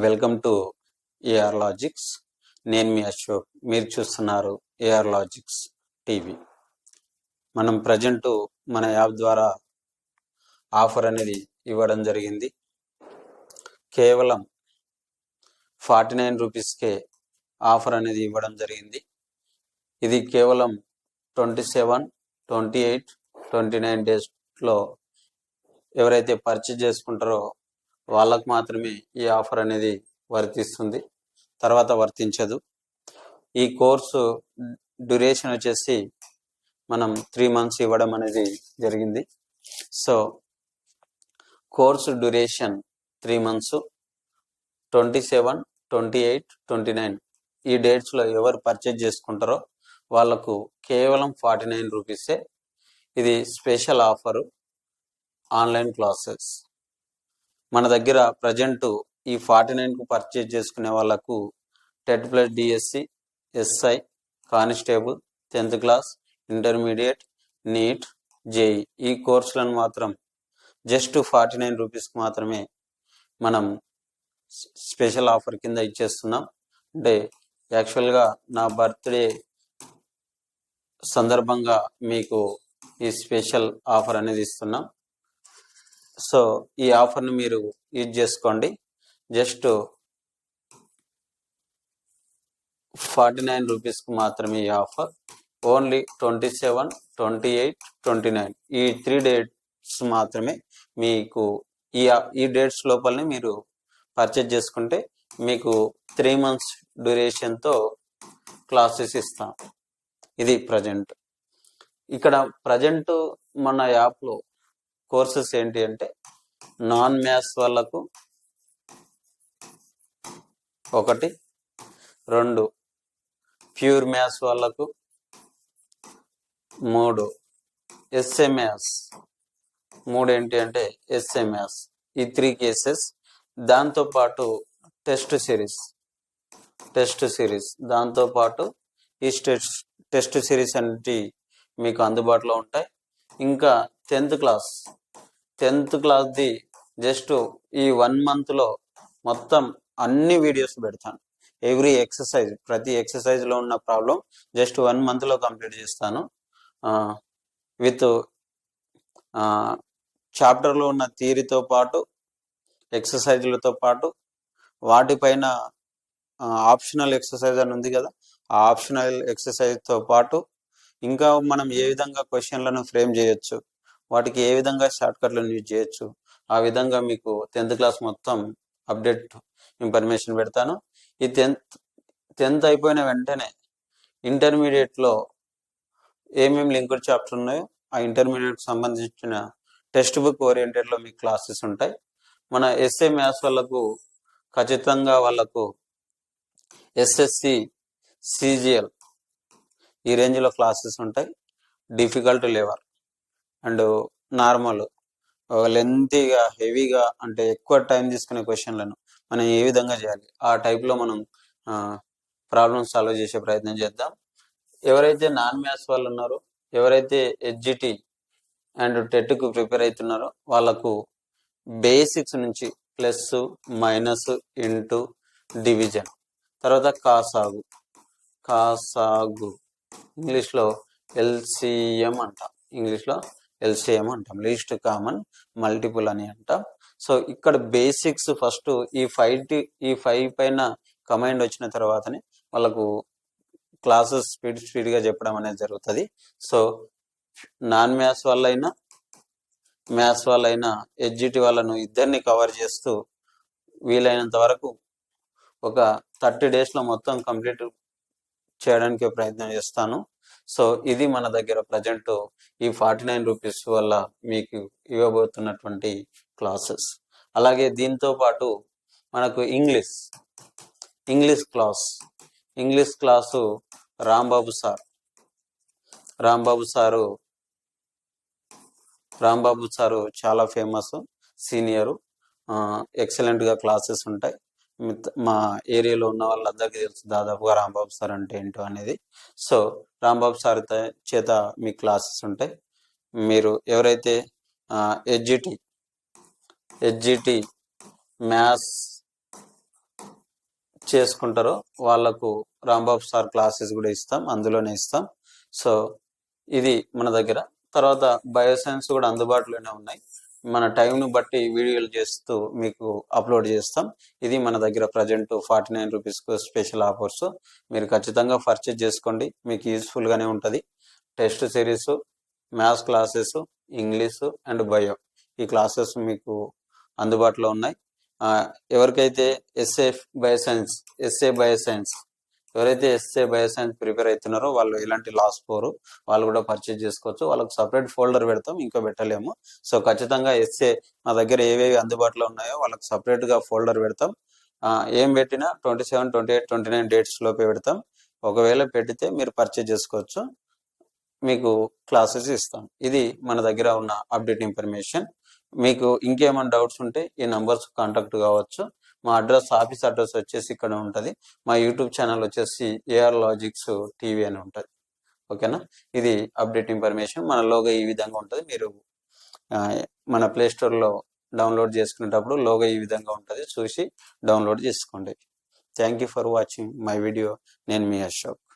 Welcome to AR logics నేను మీ అశోక్. మీరు చూస్తున్నారు ఏఆర్ లాజిక్స్ టీవీ మనం ప్రజెంట్ మన యాప్ ద్వారా ఆఫర్ అనేది ఇవ్వడం జరిగింది. కేవలం ఫార్టీ నైన్ రూపీస్కే ఆఫర్ అనేది ఇవ్వడం జరిగింది. ఇది కేవలం twenty seven twenty eight twenty nine డేస్లో ఎవరైతే పర్చేజ్ చేసుకుంటారో వాళ్ళకు మాత్రమే ఈ ఆఫర్ అనేది వర్తిస్తుంది. తర్వాత వర్తించదు. ఈ కోర్సు డ్యూరేషన్ వచ్చేసి మనం త్రీ మంత్స్ ఇవ్వడం అనేది జరిగింది. So course duration three months twenty seven twenty eight twenty nine ఈ డేట్స్లో ఎవరు పర్చేజ్ చేసుకుంటారో వాళ్ళకు కేవలం ఫార్టీ నైన్ రూపీసే ఇది స్పెషల్ ఆఫరు ఆన్లైన్ క్లాసెస్. మన దగ్గర ప్రజెంట్ ఈ ఫార్టీ నైన్కు పర్చేజ్ చేసుకునే వాళ్ళకు TET plus DSC SI constable tenth class intermediate NEET JE ఈ కోర్సులను మాత్రం జస్ట్ ఫార్టీ నైన్ రూపీస్కి మాత్రమే మనం స్పెషల్ ఆఫర్ కింద ఇచ్చేస్తున్నాం. అంటే యాక్చువల్గా నా బర్త్డే సందర్భంగా మీకు ఈ స్పెషల్ ఆఫర్ అనేది ఇస్తున్నాం. సో ఈ ఆఫర్ని మీరు యూజ్ చేసుకోండి. జస్ట్ ఫార్టీ నైన్ రూపీస్కి మాత్రమే ఈ offer. Only twenty seven twenty eight twenty nine. ఈ త్రీ డేట్స్ మాత్రమే మీకు ఈ ఈ డేట్స్ లోపలనే మీరు పర్చేజ్ చేసుకుంటే మీకు త్రీ మంత్స్ డ్యూరేషన్తో క్లాసెస్ ఇస్తాం. ఇది ప్రజెంట్. ఇక్కడ ప్రజెంట్ మన యాప్లో కోర్సెస్ ఏంటి అంటే నాన్ మ్యాథ్స్ వాళ్ళకు ఒకటి రెండు. ప్యూర్ మ్యాథ్స్ వాళ్ళకు మూడు. SA maths. మూడు ఏంటి అంటే ఎస్ఏ మ్యాథ్స్. ఈ త్రీ కేసెస్. దాంతోపాటు టెస్ట్ సిరీస్. Test series. దాంతోపాటు ఈ టెస్ట్ టెస్ట్ సిరీస్ అనేటి మీకు అందుబాటులో ఉంటాయి. ఇంకా టెన్త్ క్లాస్. టెన్త్ క్లాస్ది జస్ట్ ఈ వన్ మంత్లో మొత్తం అన్ని వీడియోస్ పెడతాను. ఎవ్రీ ఎక్సర్సైజ్ ప్రతి ఎక్సర్సైజ్లో ఉన్న ప్రాబ్లం జస్ట్ వన్ మంత్లో కంప్లీట్ చేస్తాను. విత్ చాప్టర్లో ఉన్న థియరీతో పాటు ఎక్సర్సైజ్లతో పాటు వాటిపైన ఆప్షనల్ ఎక్సర్సైజ్ అని ఉంది కదా ఆ ఆప్షనల్ ఎక్సర్సైజ్తో పాటు ఇంకా మనం ఏ విధంగా క్వశ్చన్లను ఫ్రేమ్ చేయొచ్చు వాటికి ఏ విధంగా షార్ట్ కట్లను యూజ్ చేయొచ్చు ఆ విధంగా మీకు టెన్త్ క్లాస్ మొత్తం అప్డేట్ ఇన్ఫర్మేషన్ పెడతాను. ఈ టెన్త్ టెన్త్ అయిపోయిన వెంటనే ఇంటర్మీడియట్లో ఏమేమి లింక్డ్ చాప్టర్ ఉన్నాయో ఆ ఇంటర్మీడియట్కి సంబంధించిన టెక్స్ట్ బుక్ ఓరియంటెడ్లో మీకు క్లాసెస్ ఉంటాయి. మన ఎస్ఏ మ్యాథ్స్ వాళ్ళకు ఖచ్చితంగా వాళ్ళకు ఎస్ఎస్సి సిజిఎల్ ఈ రేంజ్లో క్లాసెస్ ఉంటాయి. డిఫికల్ట్ లెవెల్ అండ్ నార్మల్ లెంతీగా హెవీగా అంటే ఎక్కువ టైం తీసుకునే క్వశ్చన్లను మనం ఏ విధంగా చేయాలి? ఆ టైప్లో మనం ప్రాబ్లమ్ సాల్వ్ చేసే ప్రయత్నం చేద్దాం. ఎవరైతే నాన్ మ్యాథ్స్ వాళ్ళు ఉన్నారో ఎవరైతే హెచ్జిటి అండ్ టెట్కు ప్రిపేర్ అవుతున్నారో వాళ్ళకు బేసిక్స్ నుంచి ప్లస్ మైనస్ ఇంటూ డివిజన్ తర్వాత కాసాగు. కాసాగు. ఇంగ్లీష్లో ఎల్సిఎం అంట. ఇంగ్లీష్లో ఎల్సిఎం అంటాం. లీస్ట్ కామన్ మల్టిపుల్ అని అంటాం. సో ఇక్కడ బేసిక్స్ ఫస్ట్ ఈ ఫైవ్ ఈ ఫైవ్ పైన కమాండ్ వచ్చిన తర్వాతనే వాళ్ళకు క్లాసెస్ స్పీడ్ స్పీడ్గా చెప్పడం అనేది జరుగుతుంది. సో నాన్ మ్యాథ్స్ వాళ్ళైనా మ్యాథ్స్ వాళ్ళైనా ఎడ్జిటి వాళ్ళను ఇద్దరిని కవర్ చేస్తూ వీలైనంత వరకు ఒక థర్టీ డేస్లో మొత్తం కంప్లీట్ చేయడానికి ప్రయత్నం చేస్తాను. సో ఇది మన దగ్గర ప్రజెంట్ ఈ ఫార్టీ నైన్ రూపీస్ వల్ల మీకు ఇవ్వబోతున్నటువంటి క్లాసెస్. అలాగే దీంతో పాటు మనకు English English class English class Rambabu sir. Rambabu sir Rambabu sir చాలా ఫేమస్ సీనియరు ఎక్సలెంట్గా క్లాసెస్ ఉంటాయి. మా ఏరియాలో ఉన్న వాళ్ళందరికీ తెలుసు దాదాపుగా రాంబాబు సార్ అంటే ఏంటో అనేది. సో రాంబాబు సార్ చేత మీ క్లాసెస్ ఉంటాయి. మీరు ఎవరైతే హెచ్జిటి హెచ్జిటి మ్యాథ్స్ చేసుకుంటారో వాళ్ళకు రాంబాబు సార్ క్లాసెస్ కూడా ఇస్తాం. అందులోనే ఇస్తాం. సో ఇది మన దగ్గర. తర్వాత బయోసైన్స్ కూడా అందుబాటులోనే ఉన్నాయి. మన టైంను బట్టి వీడియోలు చేస్తూ మీకు అప్లోడ్ చేస్తాం. ఇది మన దగ్గర ప్రజెంట్ ఫార్టీ నైన్ రూపీస్కు స్పెషల్ ఆఫర్స్ మీరు ఖచ్చితంగా పర్చేజ్ చేసుకోండి. మీకు యూస్ఫుల్గానే ఉంటుంది. Test series maths classes English and bio ఈ క్లాసెస్ మీకు అందుబాటులో ఉన్నాయి. ఆ, ఎవరికైతే ఎస్ఏ బయోసైన్స్ ఎస్ఏ బయోసైన్స్ ఎవరైతే ఎస్ఏ బయోసైన్స్ ప్రిపేర్ అవుతున్నారో వాళ్ళు ఎలాంటి లాస్ పోరు వాళ్ళు కూడా పర్చేజ్ చేసుకోవచ్చు. వాళ్ళకి సపరేట్ ఫోల్డర్ పెడతాం ఇంకా పెట్టలేము. సో ఖచ్చితంగా ఎస్ఏ మా దగ్గర ఏవేవి అందుబాటులో ఉన్నాయో వాళ్ళకి సపరేట్గా ఫోల్డర్ పెడతాం. ఏం పెట్టినా twenty seven twenty eight twenty nine dates లోపే పెడతాం. ఒకవేళ పెడితే మీరు పర్చేజ్ చేసుకోవచ్చు. మీకు క్లాసెస్ ఇస్తాం. ఇది మన దగ్గర ఉన్న అప్డేట్ ఇన్ఫర్మేషన్ మీకు ఇంకేమైనా డౌట్స్ ఉంటే ఈ నంబర్స్ కాంటాక్ట్ కావచ్చు. మా అడ్రస్ ఆఫీస్ అడ్రస్ వచ్చేసి ఇక్కడ ఉంటుంది. మా యూట్యూబ్ ఛానల్ వచ్చేసి ఏఆర్ లాజిక్స్ టీవీ అని ఉంటుంది. ఓకేనా? ఇది అప్డేట్ ఇన్ఫర్మేషన్. మన లోగో ఈ విధంగా ఉంటుంది. మీరు ఆ, మన ప్లే స్టోర్లో డౌన్లోడ్ చేసుకునేటప్పుడు లోగో ఈ విధంగా ఉంటుంది. చూసి డౌన్లోడ్ చేసుకోండి. Thank you for watching my video. నేను మీ అశోక్.